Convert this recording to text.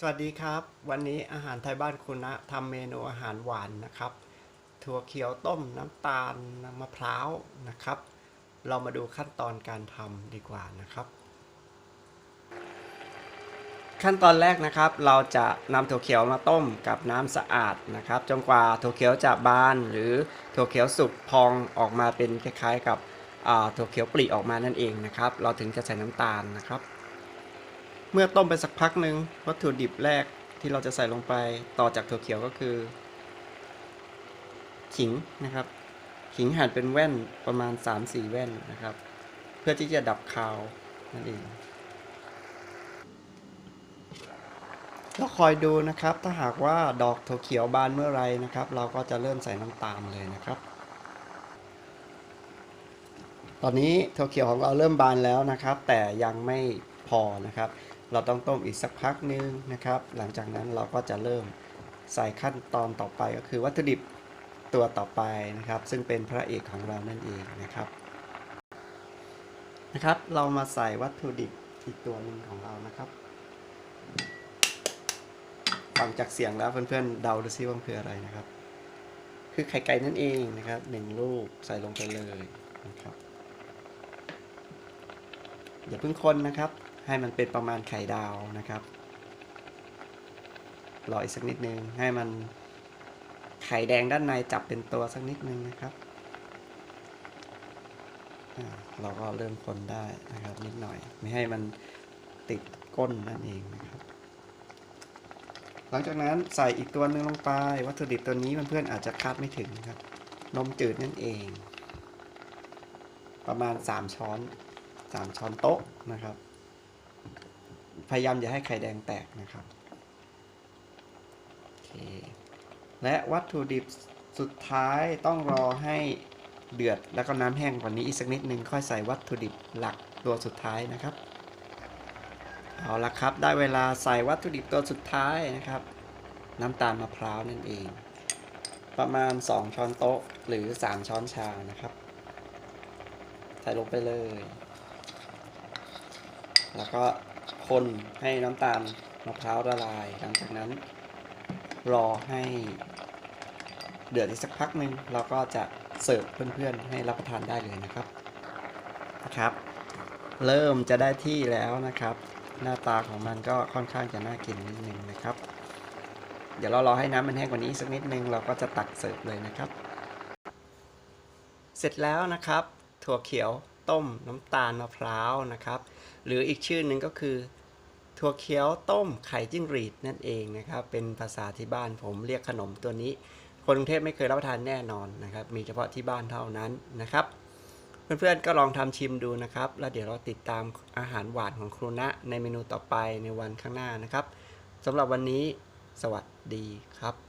สวัสดีครับ วันนี้อาหารไทยบ้านคุณนะทำเมนูอาหารหวานนะครับ ถั่วเขียวต้มน้ำตาลน้ำมะพร้าวนะครับ เรามาดูขั้นตอนการทำดีกว่านะครับ ขั้นตอนแรกนะครับ เราจะนำถั่วเขียวมาต้มกับน้ำสะอาดนะครับจนกว่าถั่วเขียวจะบาน หรือถั่วเขียวสุกพองออกมาเป็นคล้ายๆ กับถั่วเขียวปลีออกมานั่นเองนะครับ เราถึงจะใส่น้ำตาลนะครับ เมื่อต้มไปสักพักหนึ่งวัตถุดิบแรกที่เราจะใส่ลงไปต่อจากถั่วเขียวก็คือ ขิงนะครับ ขิงหั่นเป็นแว่นประมาณ 3-4 แว่นนะครับ เพื่อที่จะดับคาวนั่นเองก็คอยดูนะครับ ถ้าหากว่าดอกถั่วเขียวบานเมื่อไรนะครับ เราก็จะเริ่มใส่น้ำตาลเลยนะครับ ตอนนี้ถั่วเขียวของเราเริ่มบานแล้วนะครับ แต่ยังไม่พอนะครับ เราต้องต้มอีกสักพักนึงนะครับ หลังจากนั้นเราก็จะเริ่มใส่ขั้นตอนต่อไปก็คือวัตถุดิบตัวต่อไปนะครับ ซึ่งเป็นพระเอกของเรานั่นเองนะครับนะครับ เรามาใส่วัตถุดิบอีกตัวหนึ่งของเรานะครับฟังจากเสียงแล้วเพื่อนๆเดาดูซิว่ามันคืออะไรนะครับ คือไข่ไก่นั่นเองนะครับหนึ่งลูกใส่ลงไปเลยนะครับอย่าเพิ่งคนนะครับ ให้มันเป็นประมาณไข่ดาวนะครับ รออีกสักนิดนึง ให้มันไข่แดงด้านในจับเป็นตัวสักนิดนึงนะครับ เราก็เริ่มคนได้นะครับนิดหน่อย ไม่ให้มันติดก้นนั่นเองนะครับ หลังจากนั้นใส่อีกตัวหนึ่งลงไป วัตถุดิบตัวนี้เพื่อนๆอาจจะคาดไม่ถึงครับ นมจืดนั่นเอง ประมาณ 3 ช้อนสามช้อนโต๊ะนะครับ พยายามอย่าให้ไข่แดงแตกนะครับโอเคและวัตถุดิบสุดท้ายต้องรอให้เดือดแล้วก็น้ำแห้งกว่านี้อีกสักนิดนึงค่อยใส่วัตถุดิบหลักตัวสุดท้ายนะครับ เอาละครับ ได้เวลาใส่วัตถุดิบตัวสุดท้ายนะครับ น้ำตาลมะพร้าวนั่นเอง ประมาณ 2 ช้อนโต๊ะหรือ 3 ช้อนชานะครับ ใส่ลงไปเลย แล้วก็ คนให้น้ำตาลมะพร้าวละลาย หลังจากนั้น รอให้เดือดอีกสักพักหนึ่งเราก็จะเสิร์ฟเพื่อนๆ ให้รับประทานได้เลยนะครับนะครับ เริ่มจะได้ที่แล้วนะครับ หน้าตาของมันก็ค่อนข้างจะน่ากินนิดนึงนะครับ เดี๋ยวเรารอให้น้ำมันแห้งกว่านี้สักนิดนึงเราก็จะตักเสิร์ฟเลยนะครับ เสร็จแล้วนะครับ ถั่วเขียวต้มน้ำตาลมะพร้าวนะครับ หรืออีกชื่อหนึ่งก็คือ ถั่วเขียวต้มไข่จิ้งหรีดนั่นเองนะครับ เป็นภาษาที่บ้านผมเรียกขนมตัวนี้ คนกรุงเทพไม่เคยรับประทานแน่นอนนะครับ มีเฉพาะที่บ้านเท่านั้นนะครับ เพื่อนๆก็ลองทำชิมดูนะครับ แล้วเดี๋ยวเราติดตามอาหารหวานของครูณะในเมนูต่อไปในวันข้างหน้านะครับสำหรับวันนี้ สวัสดีครับ